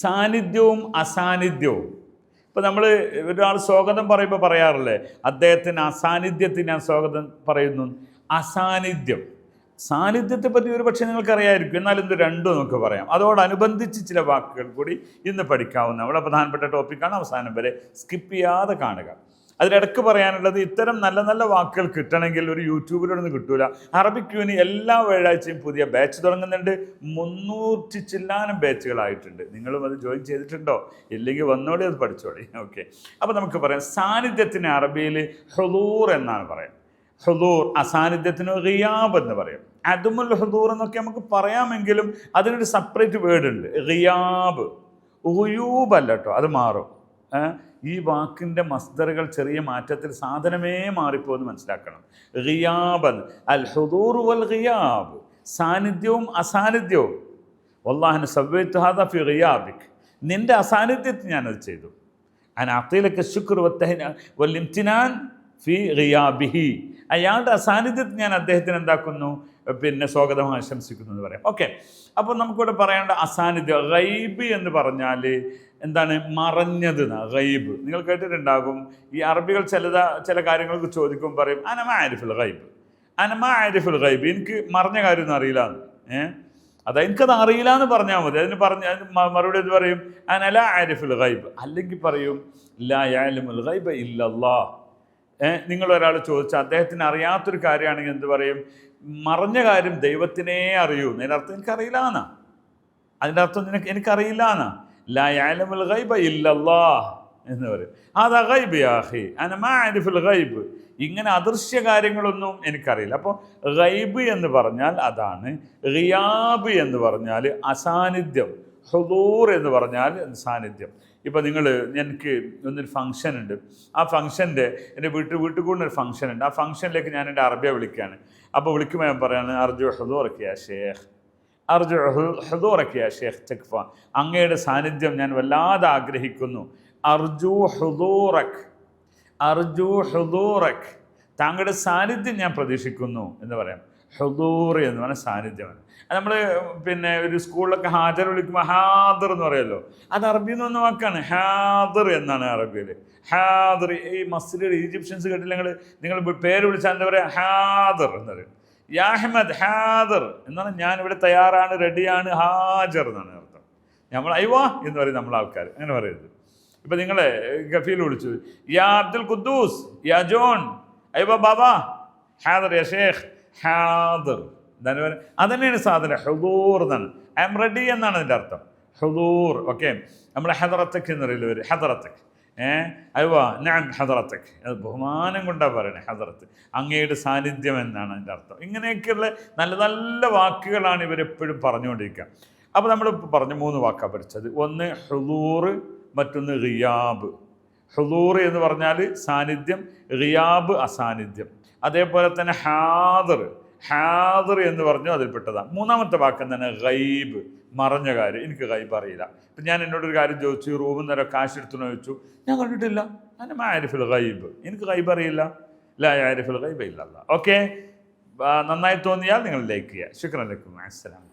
സാന്നിധ്യവും അസാന്നിധ്യവും. ഇപ്പം നമ്മൾ ഒരാൾ സ്വാഗതം പറയുമ്പോൾ പറയാറില്ലേ? അദ്ദേഹത്തിന് അസാന്നിധ്യത്തിന് ഞാൻ സ്വാഗതം പറയുന്നു. അസാന്നിധ്യം. സാന്നിധ്യത്തെ പറ്റി ഒരു പക്ഷേ നിങ്ങൾക്കറിയായിരിക്കും. എന്നാലും ഇത് രണ്ടും നമുക്ക് പറയാം. അതോടനുബന്ധിച്ച് ചില വാക്കുകൾ കൂടി ഇന്ന് പഠിക്കാവുന്ന നമ്മുടെ പ്രധാനപ്പെട്ട ടോപ്പിക്കാണ് അവസാനം വരെ സ്കിപ്പ് ചെയ്യാതെ കാണുക. അതിലിടക്ക് പറയാനുള്ളത് ഇത്തരം നല്ല നല്ല വാക്കുകൾ കിട്ടണമെങ്കിൽ ഒരു യൂട്യൂബിലൊന്നും കിട്ടൂല. അറബിക് യൂണി എല്ലാ വ്യാഴാഴ്ചയും പുതിയ ബാച്ച് തുടങ്ങുന്നുണ്ട്. മുന്നൂറ്റി ചില്ലാനം ബാച്ചുകളായിട്ടുണ്ട്. നിങ്ങളും അത് ജോയിൻ ചെയ്തിട്ടുണ്ടോ? ഇല്ലെങ്കിൽ വന്നോളി അത് പഠിച്ചോളി. ഓക്കെ. അപ്പോൾ നമുക്ക് പറയാം സാന്നിധ്യത്തിന് അറബിയിൽ ഹുദൂർ എന്നാണ് പറയാം ഹുദൂർ അസാന്നിധ്യത്തിന് റിയാബ് എന്ന് പറയും. അതുമുൽ ഹുദൂർ എന്നൊക്കെ നമുക്ക് പറയാമെങ്കിലും അതിനൊരു സെപ്പറേറ്റ് വേർഡ് ഉണ്ട്. റിയാബ് ഉയൂബ് അല്ല കേട്ടോ അത് മാറും? ഈ വാക്കിന്റെ മസ്ദറുകൾ ചെറിയ മാറ്റത്തിൽ സാധനമേ മാറിപ്പോയെന്ന് മനസ്സിലാക്കണം. റിയാബൻ. അൽ ഹുദൂർ വൽ റിയാബ് സാന്നിധ്യവും അസാന്നിധ്യവും. വല്ലാഹിന് സവ്യത്ത് ഹാദ ഫി റിയാബിക് നിന്റെ അസാന്നിധ്യത്തിൽ ഞാനത് ചെയ്തു. ശുക്രു ശുക്ർ വല്ലിംതിനാൻ ഫി റിയാബിഹി അയാളുടെ അസാന്നിധ്യത്തിൽ ഞാൻ അദ്ദേഹത്തിന് എന്താക്കുന്നു? പിന്നെ സ്വാഗതം ആശംസിക്കുന്നു എന്ന് പറയാം. ഓക്കെ. അപ്പോൾ നമുക്കിവിടെ പറയേണ്ട അസാന്നിധ്യം റൈബി എന്ന് പറഞ്ഞാൽ എന്താണ് മറഞ്ഞത് ഗൈബ്. നിങ്ങൾ കേട്ടിട്ടുണ്ടാകും. ഈ അറബികൾ ചിലത ചില കാര്യങ്ങൾക്ക് ചോദിക്കും പറയും അനമ ആരിഫുൽ ഗൈബ്. അനമ ആരിഫുൽ ഗൈബ്. എനിക്ക് മറഞ്ഞ കാര്യമൊന്നും അറിയില്ല ഏഹ് അത് എനിക്കത് അറിയില്ല എന്ന് പറഞ്ഞാൽ മതി. അതിന് പറഞ്ഞ മറുപടി എന്ത് പറയും? അനല ആരിഫുൽ ഗൈബ്. അല്ലെങ്കിൽ പറയും ലാ യാലിമുൽ ഗൈബ് ഇല്ലല്ലാ ഏഹ് നിങ്ങൾ ഒരാൾ ചോദിച്ചാൽ അദ്ദേഹത്തിന് അറിയാത്തൊരു കാര്യമാണെങ്കിൽ എന്ത് പറയും? മറഞ്ഞ കാര്യം ദൈവത്തിനേ അറിയൂ. അതിനർത്ഥം എനിക്കറിയില്ല എന്നാ. അതിന്റെ അർത്ഥം നിനക്ക് എനിക്കറിയില്ല എന്നാ. ഗൈബ എന്ന് പറയും. അത് ഗൈബ് ഇങ്ങനെ അദൃശ്യ കാര്യങ്ങളൊന്നും എനിക്കറിയില്ല. അപ്പോൾ ഗൈബ് എന്ന് പറഞ്ഞാൽ അതാണ്. റിയാബ് എന്ന് പറഞ്ഞാൽ അസാന്നിധ്യം. ഹുദൂർ എന്ന് പറഞ്ഞാൽ സാന്നിധ്യം. ഇപ്പോൾ നിങ്ങൾ എനിക്ക് ഒന്നൊരു ഫംഗ്ഷൻ ഉണ്ട്. ആ ഫംഗ്ഷന്റെ എന്റെ വീട്ടിൽ വീട്ടിൽ കൂടുന്ന ഒരു ഫംഗ്ഷൻ ഉണ്ട്. ആ ഫംഗ്ഷനിലേക്ക് ഞാൻ എന്റെ അറബിയ വിളിക്കുകയാണ്. അപ്പോൾ വിളിക്കുമ്പോൾ ഞാൻ പറയാണ് അർജു ഹുദൂറക്കിയ ഷേഖ്. അർജു ഹുദൂറക്കിയ ഷേഖ് ചക്ഫ അങ്ങയുടെ സാന്നിധ്യം ഞാൻ വല്ലാതെ ആഗ്രഹിക്കുന്നു. അർജു ഹുദൂറക് അർജു ഹുദൂറക്. താങ്കളുടെ സാന്നിധ്യം ഞാൻ പ്രതീക്ഷിക്കുന്നു എന്ന് പറയാം. ഹുദൂർ എന്ന് പറഞ്ഞാൽ സാന്നിധ്യമാണ്. നമ്മൾ പിന്നെ ഒരു സ്കൂളിലൊക്കെ ഹാജർ വിളിക്കുമ്പോൾ ഹാദർ എന്ന് പറയുമല്ലോ അത് അറബിയിൽ നിന്ന് വാക്കാണ്. ഹാദർ എന്നാണ് അറബിയിൽ. ഹാദർ. ഈ മസ്ജിദിൽ ഈജിപ്ഷ്യൻസ് കേട്ടില്ലെങ്കിൽ നിങ്ങൾ പേര് വിളിച്ചാൽ എന്താ പറയുക ഹാദർ എന്ന് പറയും. യാ അഹമ്മദ് ഹാദർ എന്നാണ് ഞാൻ ഇവിടെ തയ്യാറാണ് റെഡിയാണ് ഹാജർ എന്നാണ് അർത്ഥം. നമ്മൾ അയ്വാ എന്ന് പറയും നമ്മൾ ആൾക്കാർ അങ്ങനെ പറയരുത്. ഇപ്പം നിങ്ങളെ ഗഫീൽ വിളിച്ചു. യാ അബ്ദുൽ ഖുദ്ദൂസ് യാ ജോൺ അയ്യോ ബാബാ ഹാദർ യാ ഷേഖ് ഹാദർ. എന്താണ് അത് അതന്നെയാണ് സാധനം ഹുദൂർ എന്നാണ്. ഐ എം റെഡി എന്നാണ് അതിന്റെ അർത്ഥം. ഹുദൂർ ഓക്കെ. നമ്മൾ ഹദറത്തക്ക് എന്ന് പറയുന്നത് ഹദറത്തക്ക്. അയ്യോ ഞാൻ ഹദറത്തക്ക് അത് ബഹുമാനം കൊണ്ടാണ് പറയുന്നത് ഹദറത്ത്. അങ്ങയുടെ സാന്നിധ്യം എന്നാണ് അതിന്റെ അർത്ഥം. ഇങ്ങനെയൊക്കെയുള്ള നല്ല നല്ല വാക്കുകളാണ് ഇവരെപ്പോഴും പറഞ്ഞുകൊണ്ടിരിക്കുക. അപ്പോൾ നമ്മൾ പറഞ്ഞു മൂന്ന് വാക്കാണ് പഠിച്ചത്. ഒന്ന് ഹുദൂർ മറ്റൊന്ന് റിയാബ് ഹുദൂർ എന്ന് പറഞ്ഞാൽ സാന്നിധ്യം റിയാബ് അസാന്നിധ്യം. അതേപോലെ തന്നെ ഹാദർ. ഹാദർ എന്ന് പറഞ്ഞു അതിൽപ്പെട്ടതാണ് മൂന്നാമത്തെ വാക്ക് തന്നെ ഗൈബ്. മറഞ്ഞ കാര്യം. എനിക്ക് ഗൈബ് അറിയില്ല. ഇപ്പം ഞാൻ എന്നോടൊരു കാര്യം ചോദിച്ചു. റൂമിൽ നിന്ന് കാശ് എടുത്തു ചോദിച്ചു. ഞാൻ കണ്ടിട്ടില്ല. ഞാൻ മാരിഫിൽ ഗൈബ്. എനിക്ക് ഗൈബ് അറിയില്ല. ലാ ആരിഫുൽ ഗൈബ് ഇല്ലല്ല. ഓക്കെ? നന്നായി തോന്നിയാൽ നിങ്ങൾ ലൈക്ക് ചെയ്യുക. ശുക്രൻ ലൈക്കും അസ്സലാം